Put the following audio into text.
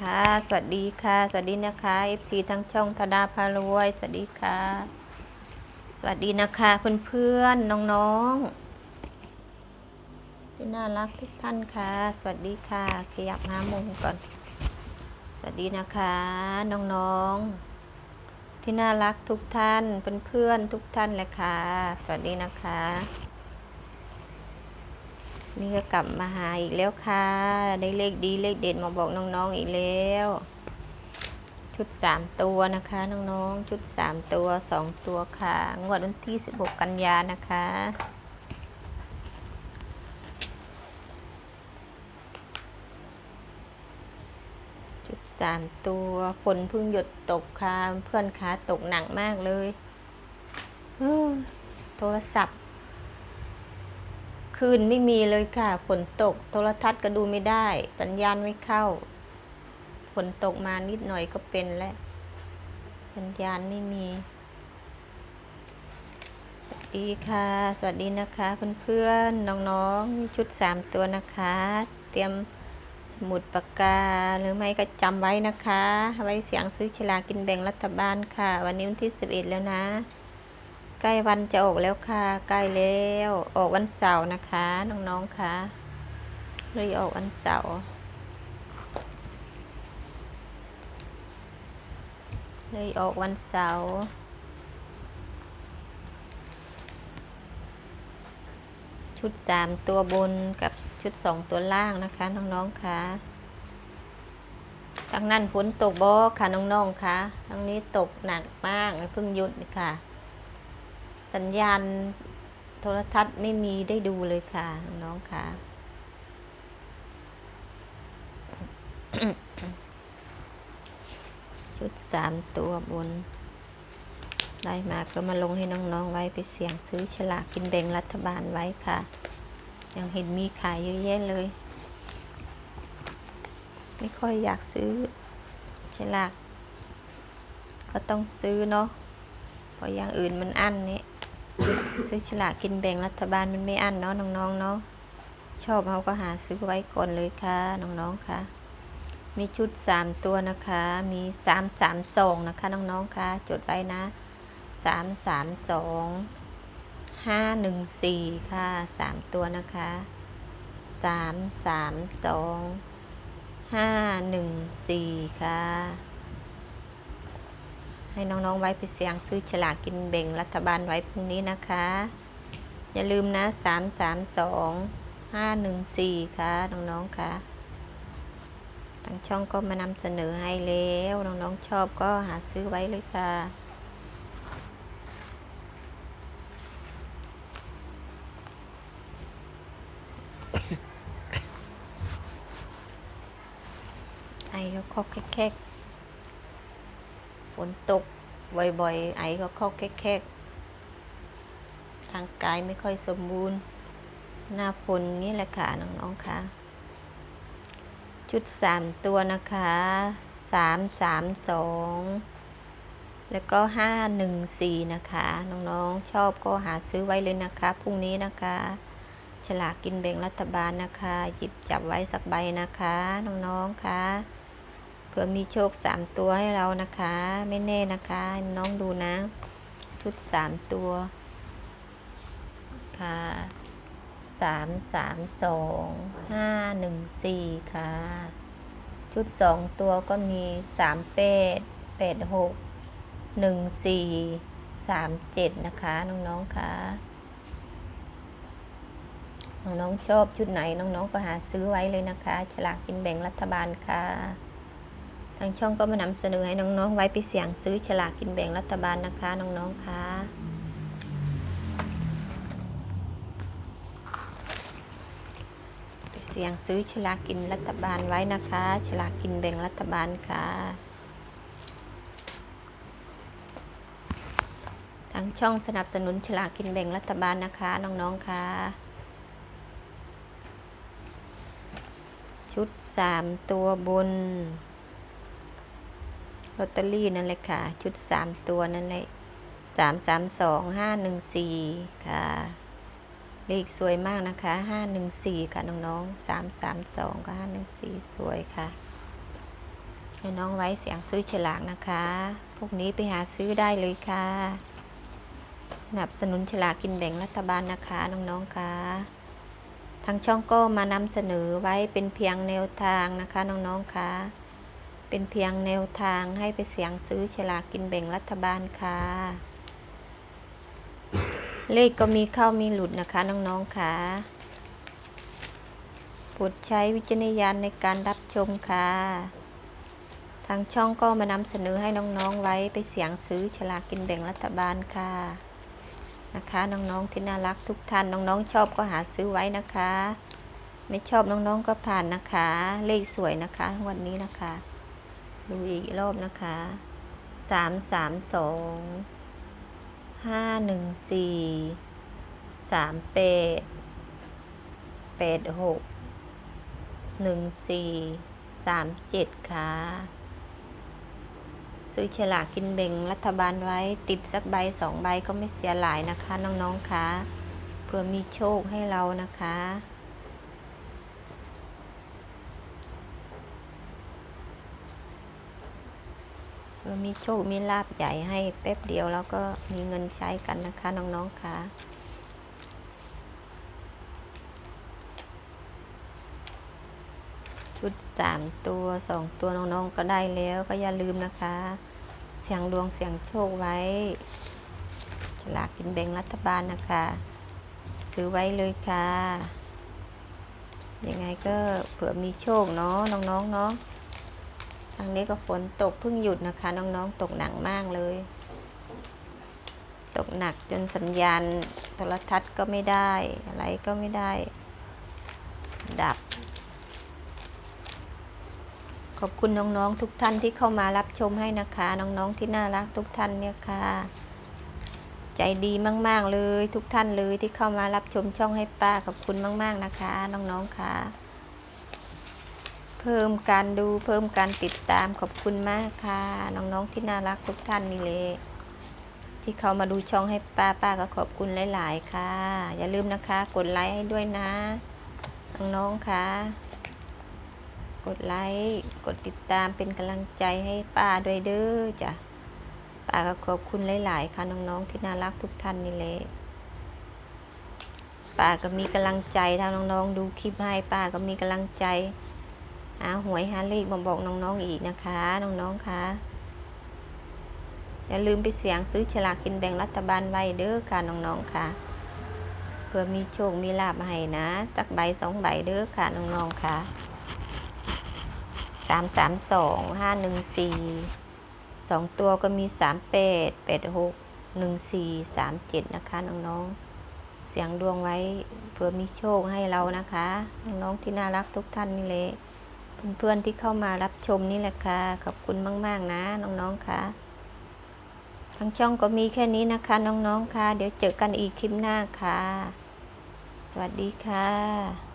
ค่ะ สวัสดีค่ะ สวัสดีนะคะ FC ทั้งช่องธดาพารวย สวัสดีค่ะ สวัสดีนะคะเพื่อนๆน้องๆที่น่ารักทุกท่านค่ะ สวัสดีค่ะ ขยับหน้ามุมก่อน สวัสดีนะคะน้องๆที่น่ารักทุกท่านเพื่อนๆทุกท่านเลยค่ะ สวัสดีนะคะ นี่ก็กลับมาหาอีกแล้วค่ะ ได้เลขดีเลขเด็ดมาบอกน้องๆอีกแล้ว ชุดสามตัวนะคะน้องๆชุดสามตัวสองตัวค่ะ งวดวันที่สิบหกกันยานะคะชุดสามตัวฝนเพิ่งหยดตกค่ะ เพื่อนขาตกหนักมากเลยโทรศัพท์ คืนไม่มีเลยค่ะ ฝนตก โทรทัศน์ก็ดูไม่ได้ สัญญาณไม่เข้า ฝนตกมานิดหน่อยก็เป็นแล้ว สัญญาณไม่มี สวัสดีค่ะ สวัสดีนะคะเพื่อนๆ น้องๆ ชุดสามตัวนะคะ เตรียมสมุดปากกาหรือไม่ก็จำไว้นะคะ ไว้เสียงซื้อฉลากกินแบ่งรัฐบาลค่ะ วันนี้วันที่สิบเอ็ดแล้วนะ ใกล้วันจะออกแล้วค่ะ ใกล้แล้ว ออกวันเสาร์นะคะ น้องๆค่ะเลยออกวันเสาร์เลยออกวันเสาร์ชุดสามตัวบนกับชุดสองตัวล่างนะคะ น้องๆค่ะทางนั้นฝนตกบ่ค่ะน้องๆค่ะทางนี้ตกหนักมากเพิ่งหยุดค่ะ สัญญาณโทรทัศน์ไม่มีได้ดูเลยค่ะ น้องค่ะ ชุดสามตัวบน ได้มาก็มาลงให้น้อง ๆ ไว้ไปเสี่ยงซื้อฉลากกินแบ่งรัฐบาลไว้ค่ะ ยังเห็นมีขายเยอะแยะเลย ไม่ค่อยอยากซื้อฉลาก ก็ต้องซื้อเนาะเพราะอย่างอื่นมันอั้นนี่ ซื้อฉลากกินแบ่งรัฐบาลมันไม่อั้นเนาะน้องๆเนาะชอบเขาก็หาซื้อไว้ก่อนเลยค่ะน้องๆค่ะ มีชุดสามตัวนะคะ มีสามสามสองนะคะน้องๆค่ะ จดไว้นะสามสามสองห้าหนึ่งสี่ค่ะสามตัวนะคะสามสามสองห้าหนึ่งสี่ค่ะ ให้น้องๆไว้ไปเสียงซื้อฉลากกินแบ่งรัฐบาลไว้พรุ่งนี้นะคะ อย่าลืมนะสามสามสองห้าหนึ่งสี่ค่ะน้องๆค่ะทางช่องก็มานำเสนอให้แล้วน้องๆชอบก็หาซื้อไว้เลยค่ะไอก็คอกแคก นตกบ่อยๆ ไอก็คอกแคกๆร่างกายไม่ค่อยสมบูรณ์ หน้าฝนนี่แหละค่ะ น้องๆค่ะ ชุดสามตัวนะคะสามสามสองแล้วก็ห้าหนึ่งสี่นะคะ น้องๆ ชอบก็หาซื้อไว้เลยนะคะ พรุ่งนี้นะคะ ฉลากกินแบ่งรัฐบาลนะคะ หยิบจับไว้สักใบนะคะ น้องๆค่ะ เผื่อมีโชคสามตัวให้เรานะคะ ไม่แน่นะคะ น้องดูนะ ชุดสามตัว ค่ะสามสามสองห้าหนึ่งสี่ค่ะ ชุดสองตัวก็มีสามแปดแปดหกหนึ่งสี่สามเจ็ดนะคะ น้องๆค่ะน้องๆชอบชุดไหนน้องๆก็หาซื้อไว้เลยนะคะ ฉลากกินแบ่งรัฐบาลค่ะ ทางช่องก็มานำเสนอให้น้องๆ ไว้ไปเสี่ยงซื้อฉลากกินแบ่งรัฐบาลนะคะน้องๆค่ะเสี่ยงซื้อฉลากกินรัฐบาลไว้นะคะ ฉลากกินแบ่งรัฐบาลค่ะ ทางช่องสนับสนุนฉลากกินแบ่งรัฐบาลนะคะน้องๆค่ะชุดสามตัวบน ลอตเตอรี่นั่นแหละค่ะ ชุดสามตัวนั่นแหละสามสามสองห้าหนึ่งสี่ค่ะเลขสวยมากนะคะห้าหนึ่งสี่ค่ะน้องๆสามสามสองกับห้าหนึ่งสี่สวยค่ะให้น้องไว้เสียงซื้อฉลากนะคะ พวกนี้ไปหาซื้อได้เลยค่ะ สนับสนุนฉลากกินแบ่งรัฐบาลนะคะน้องๆค่ะ ทางช่องก็มานำเสนอไว้เป็นเพียงแนวทางนะคะน้องๆค่ะ เป็นเพียงแนวทางให้ไปเสียงซื้อฉลากกินแบ่งรัฐบาลค่ะ เลขก็มีเข้ามีหลุดนะคะน้องๆค่ะโปรดใช้วิจารณญาณในการรับชมค่ะ ทางช่องก็มานำเสนอให้น้องๆไว้ไปเสียงซื้อฉลากกินแบ่งรัฐบาลค่ะนะคะน้องๆที่น่ารักทุกท่านน้องๆชอบก็หาซื้อไว้นะคะ ไม่ชอบน้องๆก็ผ่านนะคะ เลขสวยนะคะวันนี้นะคะ ดูอีกรอบนะคะสามสามสองห้าหนึ่งสี่สามแปดแปดหกหนึ่งสี่สามเจ็ดค่ะ ซื้อฉลากกินแบ่งรัฐบาลไว้ติดสักใบสองใบก็ไม่เสียหลายนะคะน้องๆคะเพื่อมีโชคให้เรานะคะ อมีโชคมีลาบใหญ่ให้แป๊บเดียวแล้วก็มีเงินใช้กันนะคะน้องๆค่ะชุดสามตัวสองตัวน้องๆก็ได้แล้วก็อย่าลืมนะคะ เสียงดวงเสียงโชคไว้ฉลากกินแบ่งรัฐบาลนะคะ ซื้อไว้เลยค่ะยังไงก็เผื่อมีโชคเนาะน้องๆเนาะ ทางนี้ก็ฝนตกเพิ่งหยุดนะคะ น้องๆ ตกหนักมากเลย ตกหนักจนสัญญาณโทรทัศน์ก็ไม่ได้ อะไรก็ไม่ได้ ดับ ขอบคุณน้องๆทุกท่านที่เข้ามารับชมให้นะคะ น้องๆที่น่ารักทุกท่านเนี่ยค่ะ ใจดีมาก ๆ เลยทุกท่านเลยที่เข้ามารับชมช่องให้ป้าขอบคุณมาก ๆนะคะ น้องๆค่ะ เพิ่มการดูเพิ่มการติดตามขอบคุณมากค่ะ น้องๆที่น่ารักทุกท่านนี่เลยที่เขามาดูช่องให้ป้าป้าก็ขอบคุณหลาย ๆ ค่ะ อย่าลืมนะคะ กดไลค์ให้ด้วยนะ น้องๆค่ะ กดไลค์กดติดตามเป็นกำลังใจให้ป้าด้วยเด้อจ้ะป้าก็ขอบคุณหลาย ๆ ค่ะ น้องๆที่น่ารักทุกท่านนี่เลยป้าก็มีกำลังใจถ้าน้องๆดูคลิปให้ป้าก็มีกำลังใจ หาหวยหาเลขมาบอกน้องๆอีกนะคะ น้องๆคะอย่าลืมไปเสียงซื้อฉลากกินแบ่งรัฐบาลไว้เด้อค่ะน้องๆค่ะเพื่อมีโชคมีลาบให้นะจักใบสองใบเด้อค่ะน้องๆค่ะสามสามสองห้าหนึ่งสี่สองตัวก็มีสามแปดแปดหกหนึ่งสี่สามเจ็ดนะคะน้องๆเสียงดวงไว้เพื่อมีโชคให้เรานะคะ น้องๆที่น่ารักทุกท่านนี่เลย เพื่อนๆที่เข้ามารับชมนี่แหละค่ะ ขอบคุณมาก ๆ นะ น้อง ๆ ค่ะ ทางช่องก็มีแค่นี้นะคะ น้อง ๆ ค่ะ เดี๋ยวเจอกันอีกคลิปหน้าค่ะ สวัสดีค่ะ